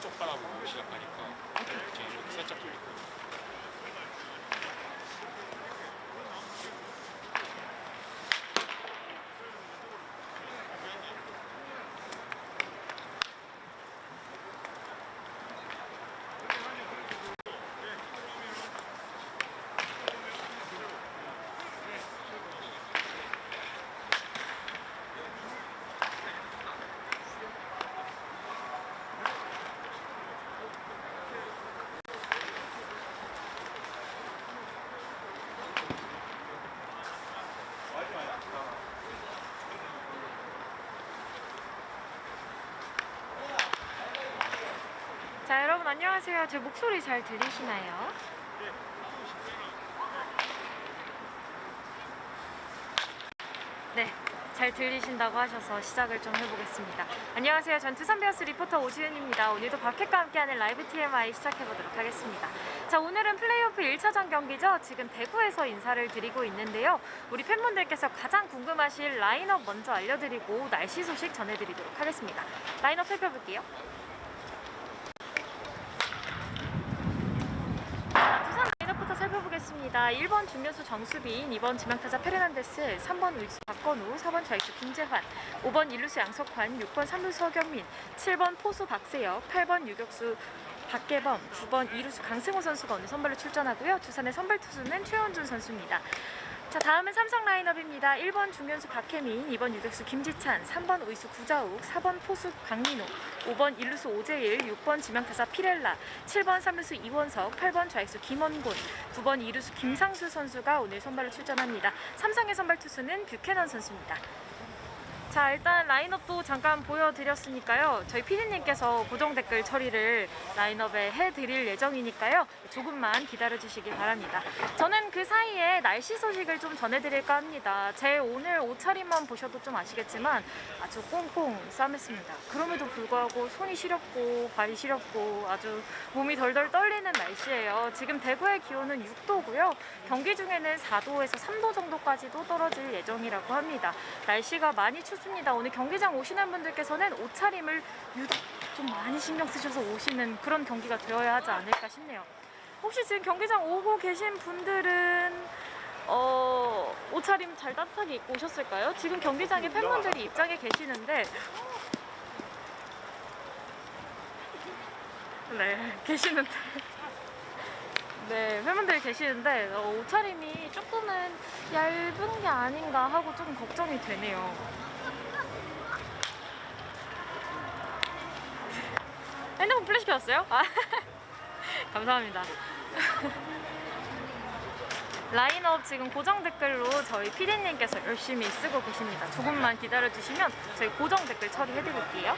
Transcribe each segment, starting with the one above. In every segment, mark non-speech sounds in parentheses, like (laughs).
한쪽 바라보고 시작하니까 이제 이렇게 살짝 거 안녕하세요. 제 목소리 잘 들리시나요? 네, 잘 들리신다고 하셔서 시작을 좀 해보겠습니다. 안녕하세요. 전 두산베어스 리포터 오지은입니다. 오늘도 박캣과 함께하는 라이브 TMI 시작해보도록 하겠습니다. 자, 오늘은 플레이오프 1차전 경기죠. 지금 대구에서 인사를 드리고 있는데요. 우리 팬분들께서 가장 궁금하실 라인업 먼저 알려드리고 날씨 소식 전해드리도록 하겠습니다. 라인업 살펴볼게요. 두산 라인업부터 살펴보겠습니다. 1번 중견수 정수빈, 2번 지망타자 페르난데스, 3번 우익수 박건우, 4번 좌익수 김재환, 5번 일루수 양석환, 6번 3루수 허경민, 7번 포수 박세혁, 8번 유격수 박계범, 9번 2루수 강승호 선수가 오늘 선발로 출전하고요. 두산의 선발 투수는 최원준 선수입니다. 자 다음은 삼성 라인업입니다. 1번 중견수 박혜민, 2번 유격수 김지찬, 3번 우이수 구자욱, 4번 포수 강민호, 5번 일루수 오재일, 6번 지명타자 피렐라, 7번 3루수 이원석, 8번 좌익수 김원곤, 9번 이루수 김상수 선수가 오늘 선발로 출전합니다. 삼성의 선발 투수는 뷰캐넌 선수입니다. 자 일단 라인업도 잠깐 보여드렸으니까요. 저희 피디님께서 고정 댓글 처리를 라인업에 해드릴 예정이니까요. 조금만 기다려주시기 바랍니다. 저는 그 사이에 날씨 소식을 좀 전해드릴까 합니다. 제 오늘 옷차림만 보셔도 좀 아시겠지만 아주 꽁꽁 싸맸습니다. 그럼에도 불구하고 손이 시렵고 발이 시렵고 아주 몸이 덜덜 떨리는 날씨예요. 지금 대구의 기온은 6도고요. 경기 중에는 4도에서 3도 정도까지도 떨어질 예정이라고 합니다. 날씨가 많이 춥습니다. 오늘 경기장 오시는 분들께서는 옷차림을 유독 좀 많이 신경 쓰셔서 오시는 그런 경기가 되어야 하지 않을까 싶네요. 혹시 지금 경기장 오고 계신 분들은 어, 옷차림 잘 따뜻하게 입고 오셨을까요? 지금 경기장에 팬분들이 입장해 계시는데 네 계시는데 네, 팬분들이 계시는데 어, 옷차림이 조금은 얇은 게 아닌가 하고 좀 걱정이 되네요. 핸드폰 플래시 켰어요? 아, (laughs) 감사합니다. (laughs) 라인업 지금 고정 댓글로 저희 피디님께서 열심히 쓰고 계십니다. 조금만 기다려주시면 저희 고정 댓글 처리해드릴게요.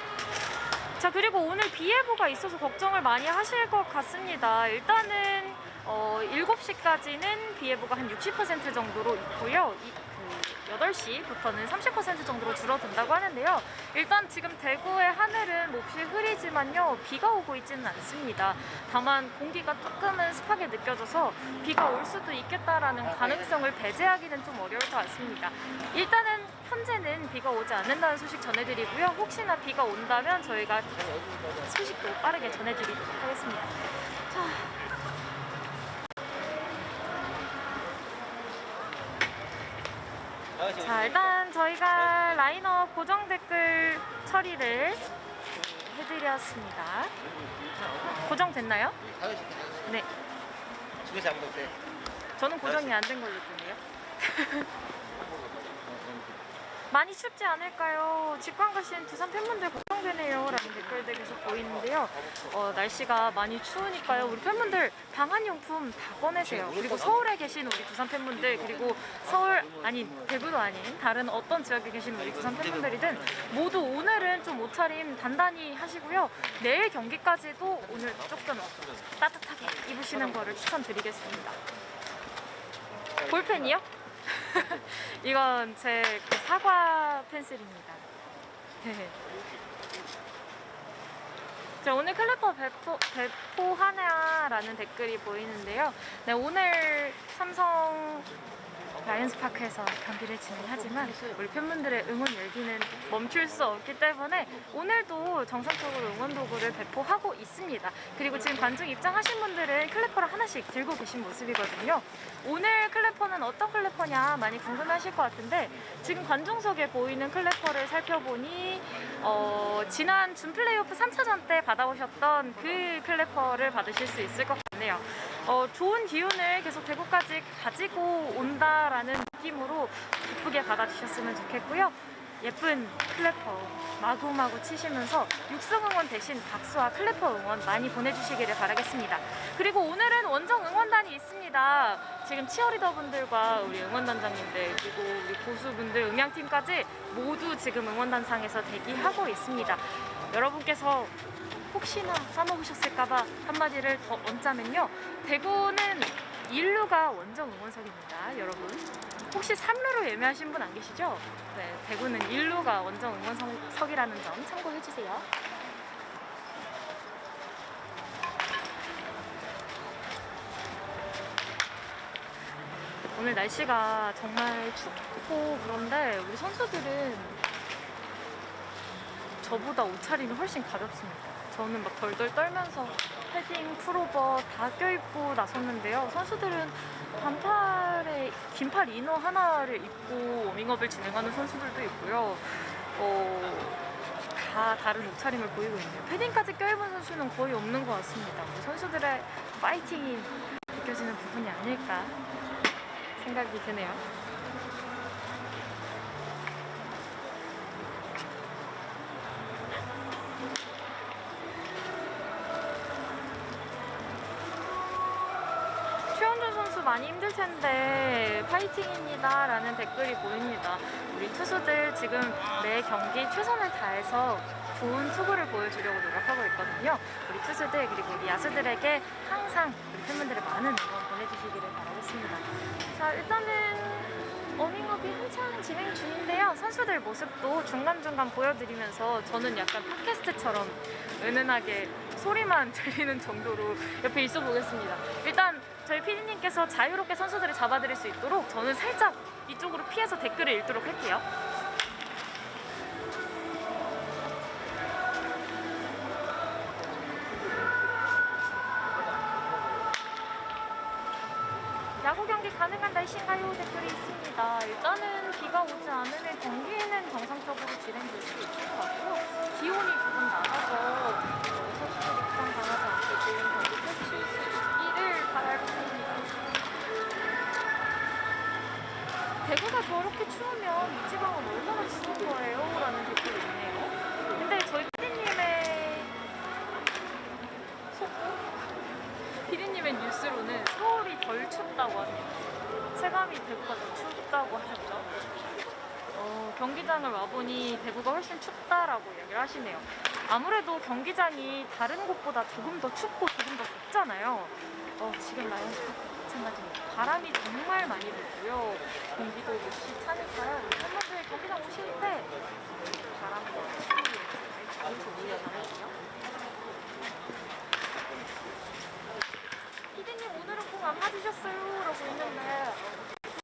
자 그리고 오늘 비 예보가 있어서 걱정을 많이 하실 것 같습니다. 일단은 어, 7시까지는 비 예보가 한 60% 정도로 있고요. 이, 그 8시부터는 30% 정도로 줄어든다고 하는데요. 일단 지금 대구의 하늘은 몹시 흐리지만요. 비가 오고 있지는 않습니다. 다만 공기가 조금은 습하게 느껴져서 비가 올 수도 있겠다라는 가능성을 배제하기는 좀 어려울 것 같습니다. 일단은 현재는 비가 오지 않는다는 소식 전해드리고요. 혹시나 비가 온다면 저희가 소식도 빠르게 전해드리도록 하겠습니다. 자. 자, 일단 저희가 라인업 고정 댓글 처리를 해드렸습니다. 고정됐나요? 네. 두개 잡는 데 저는 고정이 안 된 걸로 뜨네요. (laughs) 많이 춥지 않을까요? 직관 가신 두산 팬분들 걱정되네요. 라는 댓글들 계속 보이는데요. 어, 날씨가 많이 추우니까요. 우리 팬분들 방한용품 다 꺼내세요. 그리고 서울에 계신 우리 두산 팬분들, 그리고 서울, 아니, 대구도 아닌 다른 어떤 지역에 계신 우리 두산 팬분들이든 모두 오늘은 좀 옷차림 단단히 하시고요. 내일 경기까지도 오늘 조금 따뜻하게 입으시는 거를 추천드리겠습니다. 볼펜이요? (laughs) 이건 제 그 사과 펜슬입니다. (laughs) 자, 오늘 클래퍼 배포, 배포하냐라는 댓글이 보이는데요. 네, 오늘 삼성 라이언스 파크에서 경기를 진행하지만 우리 팬분들의 응원 열기는 멈출 수 없기 때문에 오늘도 정상적으로 응원 도구를 배포하고 있습니다. 그리고 지금 관중 입장하신 분들은 클래퍼를 하나씩 들고 계신 모습이거든요. 오늘 클래퍼는 어떤 클래퍼냐 많이 궁금해하실 것 같은데 지금 관중석에 보이는 클래퍼를 살펴보니 어, 지난 준 플레이오프 3차전 때 받아오셨던 그 클래퍼를 받으실 수 있을 것 같네요. 어, 좋은 기운을 계속 대구까지 가지고 온다라는 느낌으로 기쁘게 받아주셨으면 좋겠고요. 예쁜 클래퍼 마구마구 치시면서 육성 응원 대신 박수와 클래퍼 응원 많이 보내주시기를 바라겠습니다. 그리고 오늘은 원정 응원단이 있습니다. 지금 치어리더 분들과 우리 응원단장님들 그리고 우리 고수분들 음향팀까지 모두 지금 응원단상에서 대기하고 있습니다. 여러분께서 혹시나 까먹으셨을까봐 한마디를 더 얹자면요. 대구는 1루가 원정 응원석입니다, 여러분. 혹시 3루로 예매하신 분 안 계시죠? 네, 대구는 1루가 원정 응원석이라는 점 참고해주세요. 오늘 날씨가 정말 춥고 그런데 우리 선수들은 저보다 옷차림이 훨씬 가볍습니다. 저는 막 덜덜 떨면서 패딩, 풀오버 다 껴입고 나섰는데요. 선수들은 반팔에 긴팔 이너 하나를 입고 워밍업을 진행하는 선수들도 있고요. 어, 다 다른 옷차림을 보이고 있네요. 패딩까지 껴입은 선수는 거의 없는 것 같습니다. 우리 선수들의 파이팅이 느껴지는 부분이 아닐까 생각이 드네요. 선수 많이 힘들 텐데 파이팅입니다 라는 댓글이 보입니다. 우리 투수들 지금 매 경기 최선을 다해서 좋은 투구를 보여주려고 노력하고 있거든요. 우리 투수들 그리고 우리 야수들에게 항상 우리 팬분들의 많은 응원 보내주시기를 바라겠습니다. 자 일단은 어닝업이 한창 진행 중인데요. 선수들 모습도 중간중간 보여드리면서 저는 약간 팟캐스트처럼 은은하게 소리만 (laughs) 들리는 정도로 옆에 있어 보겠습니다. 일단 저희 PD님께서 자유롭게 선수들을 잡아드릴 수 있도록 저는 살짝 이쪽으로 피해서 댓글을 읽도록 할게요. 야구 경기 가능한 날씨인가요? 댓글이 있습니다. 일단은 비가 오지 않으면 경기는 정상적으로 진행될 수 있을 것 같고 기온이 조금 낮아서 어, 선수들이 부상 당하지 않 저렇게 추우면 이 지방은 얼마나 추운 거예요? 라는 댓글이 있네요. 근데 저희 PD님의 속보? 피디님의 뉴스로는 서울이 덜 춥다고 합니다. 체감이 대구가 더 춥다고 하셨죠. 어, 경기장을 와보니 대구가 훨씬 춥다라고 이야기를 하시네요. 아무래도 경기장이 다른 곳보다 조금 더 춥고 조금 더 덥잖아요. 어, 지금 라이언스도 마찬가지입니다. 바람이 정말 많이 불고요. 공기도 몹시 차니까요. 팬분들 경기장 오실 때 바람과 잘 조심해 바랄게요. 피디님 오늘은 공 안 맞으셨어요 라고 있는데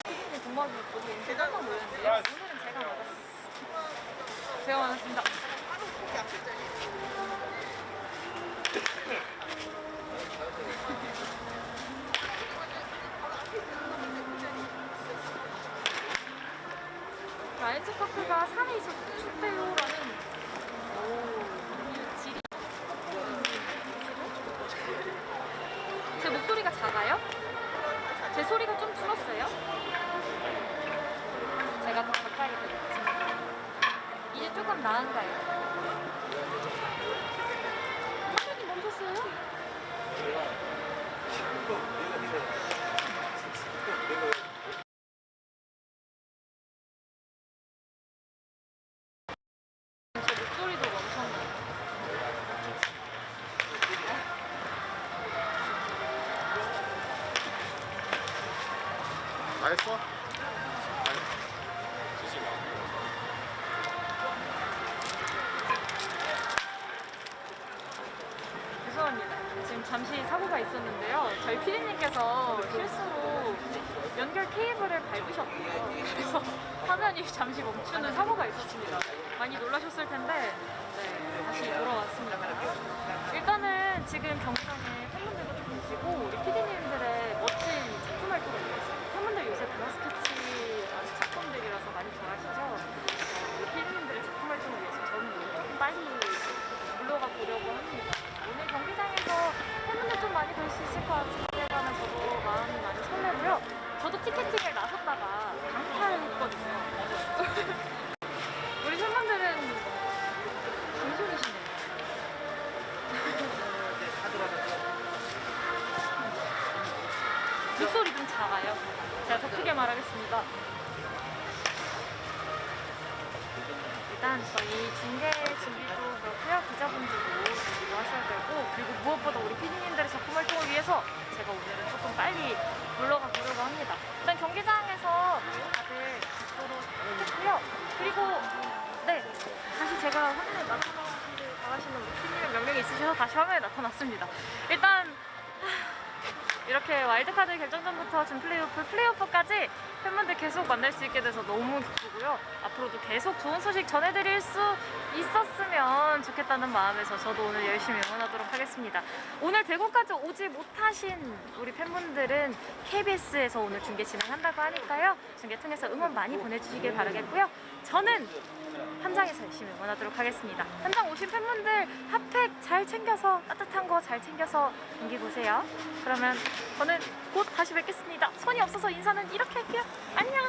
피디님 공 맞으고 저기 깜짝 놀랐는데요 오늘은 제가 맞았어요 제가 맞았습니다 라이츠 카페가 산에 있어서 춥대요라는 오 질이 제 목소리가 작아요? 제 소리가 좀 줄었어요? 제가 더 가까이 들었습니다. 이제 조금 나은가요? 화면이 멈췄어요? 제 잠시 사고가 있었는데요. 저희 피디님께서 실수로 연결 케이블을 밟으셨대요. 그래서 화면이 잠시 멈추는 사고가 있었습니다. 많이 놀라셨을 텐데 네, 다시 돌아왔습니다. 일단은 지금 경기 말하겠습니다. 일단 저희 중계 준비도 그렇고요. 기자분들도 준비도 하셔야 되고 그리고 무엇보다 우리 피디님들의 작품 활동을 위해서 제가 오늘은 조금 빨리 물러가 보려고 합니다. 일단 경기장에서 다들 각도로 했고요. 그리고 네 다시 제가 화면에 나타나기를 바라시는 우리 피디님 명령이 있으셔서 다시 화면에 나타났습니다. 일단 이렇게 와일드카드 결정전부터 준 플레이오프, 플레이오프까지 팬분들 계속 만날 수 있게 돼서 너무 기쁘고요. 앞으로도 계속 좋은 소식 전해드릴 수 있었으면 좋겠다는 마음에서 저도 오늘 열심히 응원하도록 하겠습니다. 오늘 대구까지 오지 못하신 우리 팬분들은 KBS에서 오늘 중계 진행한다고 하니까요. 중계 통해서 응원 많이 보내주시길 바라겠고요. 저는 현장에서 열심히 응원하도록 하겠습니다. 현장 오신 팬분들 핫팩 잘 챙겨서 따뜻한 거 잘 챙겨서 경기 보세요. 그러면 저는 곧 다시 뵙겠습니다. 손이 없어서 인사는 이렇게 할게요. 안녕.